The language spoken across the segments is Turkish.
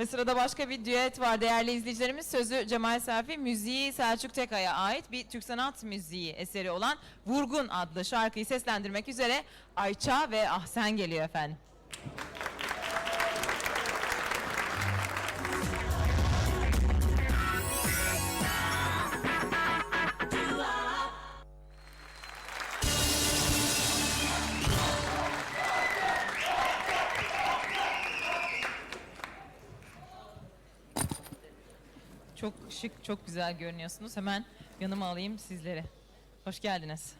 Ve sırada başka bir düet var değerli izleyicilerimiz. Sözü Cemal Safi, müziği Selçuk Tekay'a ait bir Türk sanat müziği eseri olan Vurgun adlı şarkıyı seslendirmek üzere Ayça ve Ahsen geliyor efendim. Çok şık, çok güzel görünüyorsunuz. Hemen yanıma alayım sizleri. Hoş geldiniz.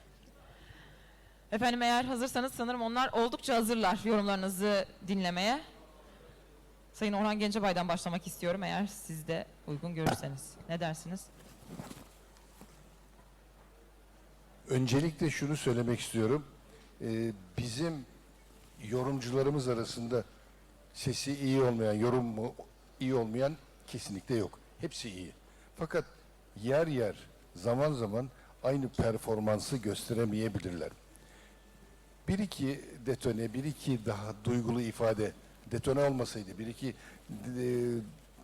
Efendim eğer hazırsanız sanırım onlar oldukça hazırlar yorumlarınızı dinlemeye. Sayın Orhan Gencebay'dan başlamak istiyorum eğer siz de uygun görürseniz. Ne dersiniz? Öncelikle şunu söylemek istiyorum. Ee, bizim yorumcularımız arasında sesi iyi olmayan, yorumu iyi olmayan kesinlikle yok. Hepsi iyi. Fakat yer yer, zaman zaman aynı performansı gösteremeyebilirler. Bir iki detone, bir iki daha duygulu ifade, detone olmasaydı, bir iki e,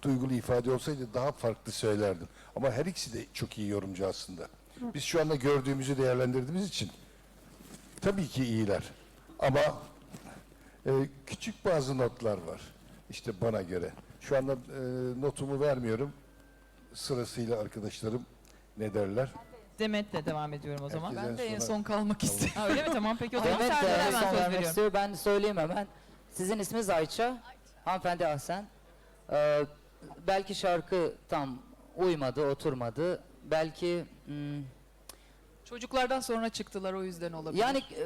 duygulu ifade olsaydı daha farklı söylerdim. Ama her ikisi de çok iyi yorumcu aslında. Biz şu anda gördüğümüzü değerlendirdiğimiz için tabii ki iyiler. Ama e, küçük bazı notlar var. İşte bana göre. Şu anda e, notumu vermiyorum. Sırasıyla arkadaşlarım ne derler? Demet'le devam ediyorum o zaman. Herkes Ben de en sona- son kalmak istiyorum. Ha, öyle mi? Tamam peki o zaman Demet de en hemen son söz vermek veriyorum. istiyor. Ben söyleyeyim hemen. Sizin isminiz Ayça. Hanımefendi Ahsen. Ee, belki şarkı tam uymadı, oturmadı. Belki hmm, Çocuklardan sonra çıktılar o yüzden olabilir. yani e,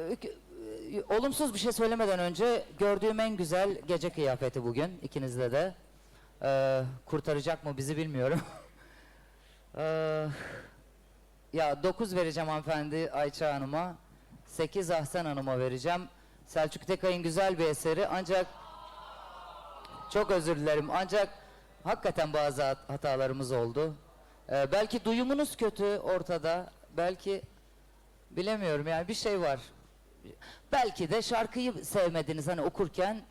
e, olumsuz bir şey söylemeden önce gördüğüm en güzel gece kıyafeti bugün ikinizde de. Ee, kurtaracak mı bizi bilmiyorum. Ee, ya 9 vereceğim hanımefendi Ayça Hanım'a. 8 Ahsen Hanım'a vereceğim. Selçuk Tekay'ın güzel bir eseri ancak çok özür dilerim ancak hakikaten bazı hat- hatalarımız oldu. Ee, belki duyumunuz kötü ortada. Belki bilemiyorum yani bir şey var. Belki de şarkıyı sevmediniz hani okurken.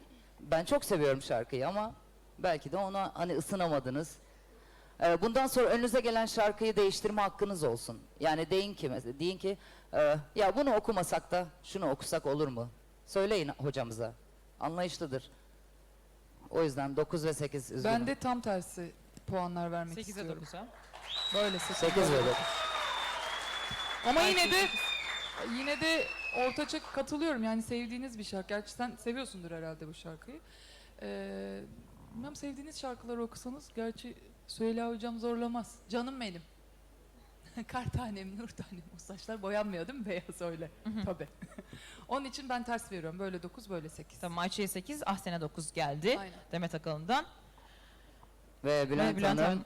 Ben çok seviyorum şarkıyı ama belki de ona hani ısınamadınız. Ee, bundan sonra önünüze gelen şarkıyı değiştirme hakkınız olsun. Yani deyin ki mesela, deyin ki e, ya bunu okumasak da şunu okusak olur mu? Söyleyin hocamıza. Anlayışlıdır. O yüzden 9 ve 8 üzgünüm. Ben de tam tersi puanlar vermek 8'e istiyorum. 9 ha. Böyle 8. 8 ve 9. Ama yine de yine de ortaça katılıyorum. Yani sevdiğiniz bir şarkı. Gerçi sen seviyorsundur herhalde bu şarkıyı. Ee, bilmem sevdiğiniz şarkıları okusanız gerçi Süheyla hocam zorlamaz. Canım benim. Kar tanem, nur tanem. O saçlar boyanmıyor değil mi? Beyaz öyle. Tabii. Onun için ben ters veriyorum. Böyle 9, böyle 8. Tamam Ayça'ya 8, Ahsen'e 9 geldi. Aynen. Demet Akalın'dan. Ve Bülent, Ve Bülent Hanım Hanım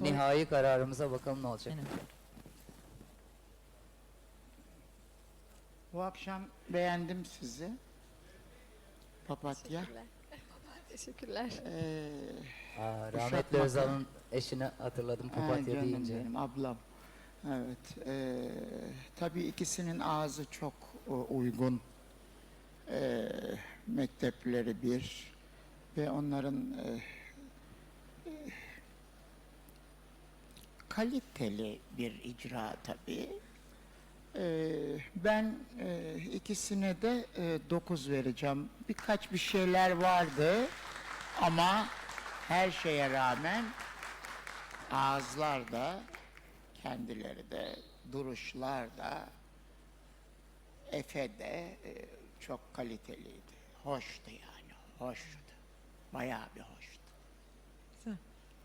nihai kararımıza bakalım ne olacak. Aynen. Bu akşam beğendim sizi. Papatya. Teşekkürler. Ee, Aa, rahmetli şarkı- Özal'ın eşini hatırladım ha, papatya canım deyince. benim ablam. Evet. ee, tabii ikisinin ağzı çok e, uygun. Ee, mektepleri bir ve onların e, e, kaliteli bir icra tabii. Ee, ben e, ikisine de 9 vereceğim. Birkaç bir şeyler vardı ama her şeye rağmen ağızlar da kendileri de duruşlar da Efe de e, çok kaliteliydi. Hoştu yani. Hoştu. Bayağı bir hoştu.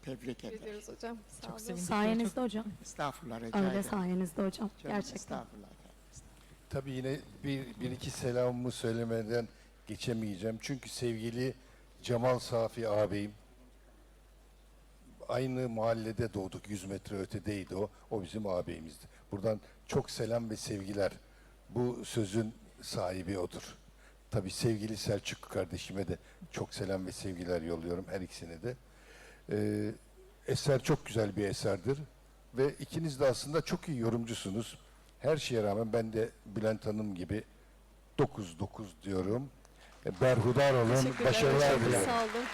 Tebrik ederim. Ediyoruz hocam. Sağ Çok olun. Sayenizde hocam. Estağfurullah rica Öyle ederim. sayenizde hocam. Canım, Gerçekten. Estağfurullah. Tabii yine bir, bir iki selamımı söylemeden geçemeyeceğim. Çünkü sevgili Cemal Safi ağabeyim aynı mahallede doğduk. 100 metre ötedeydi o. O bizim ağabeyimizdi. Buradan çok selam ve sevgiler. Bu sözün sahibi odur. Tabii sevgili Selçuk kardeşime de çok selam ve sevgiler yolluyorum her ikisine de. Ee, eser çok güzel bir eserdir ve ikiniz de aslında çok iyi yorumcusunuz. Her şeye rağmen ben de Bülent Hanım gibi 9-9 diyorum. E, Berhudar olun, Teşekkürler başarılar hocam. dilerim. Sağ olun.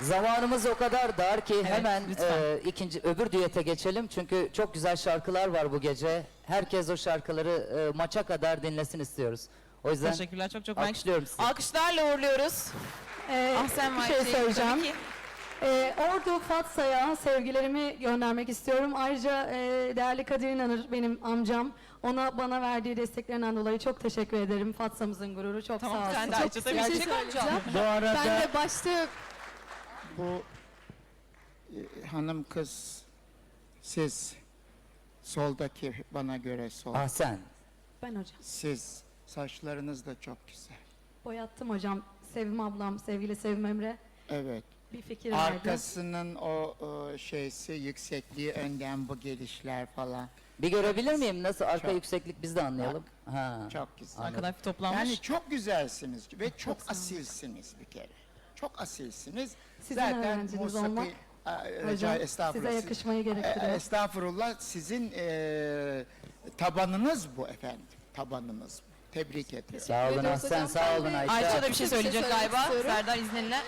Zamanımız o kadar dar ki Evet, hemen lütfen. e, ikinci öbür düete geçelim. Çünkü çok güzel şarkılar var bu gece. Herkes o şarkıları e, maça kadar dinlesin istiyoruz. O yüzden Teşekkürler çok çok. Ben alkışlıyorum sizi. alkışlarla uğurluyoruz. Ee, Ahsen bir var. şey söyleyeceğim. Tabii ki. Ee, Ordu Fatsa'ya sevgilerimi göndermek istiyorum. Ayrıca e, değerli Kadir İnanır benim amcam. Ona bana verdiği desteklerinden dolayı çok teşekkür ederim. Fatsa'mızın gururu. Çok Tamam sağ sen olsun. de Ayça tabii. Bir şey Gerçek söyleyeceğim. Bu arada Ben de başta bu e, hanım kız siz soldaki bana göre sol. Ah sen. Ben hocam. Siz saçlarınız da çok güzel. Boyattım hocam. Sevim ablam, sevgili Sevim Emre Evet. Bir fikir. Arkasının o, o şeysi yüksekliği önden bu gelişler falan Bir görebilir miyim? Nasıl arka Çok. yükseklik biz de anlayalım. Ha. çok güzel. Arkadan hafif toplanmış. Yani çok güzelsiniz ve çok, asilsiniz bir kere. Çok asilsiniz. Sizin Zaten öğrenciniz musiki, olmak Aa, rica- Hocam estağfurullah. size Siz- yakışmayı e, gerektiriyor. Estağfurullah sizin e, tabanınız bu efendim. Tabanınız bu. Tebrik ediyorum. Sağ olun hocam. sağ Ben olun de- Ayça. Ayça da bir şey Çok söyleyecek söylemek galiba. istiyorum. Serdar izninle.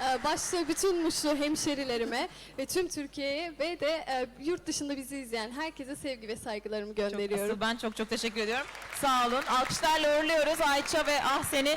e, başta bütün Muşlu hemşerilerime ve tüm Türkiye'ye ve de e, yurt dışında bizi izleyen herkese sevgi ve saygılarımı Çok, gönderiyorum. asıl ben çok çok teşekkür ediyorum. Sağ olun. Alkışlarla uğurluyoruz Ayça ve Ahsen'i.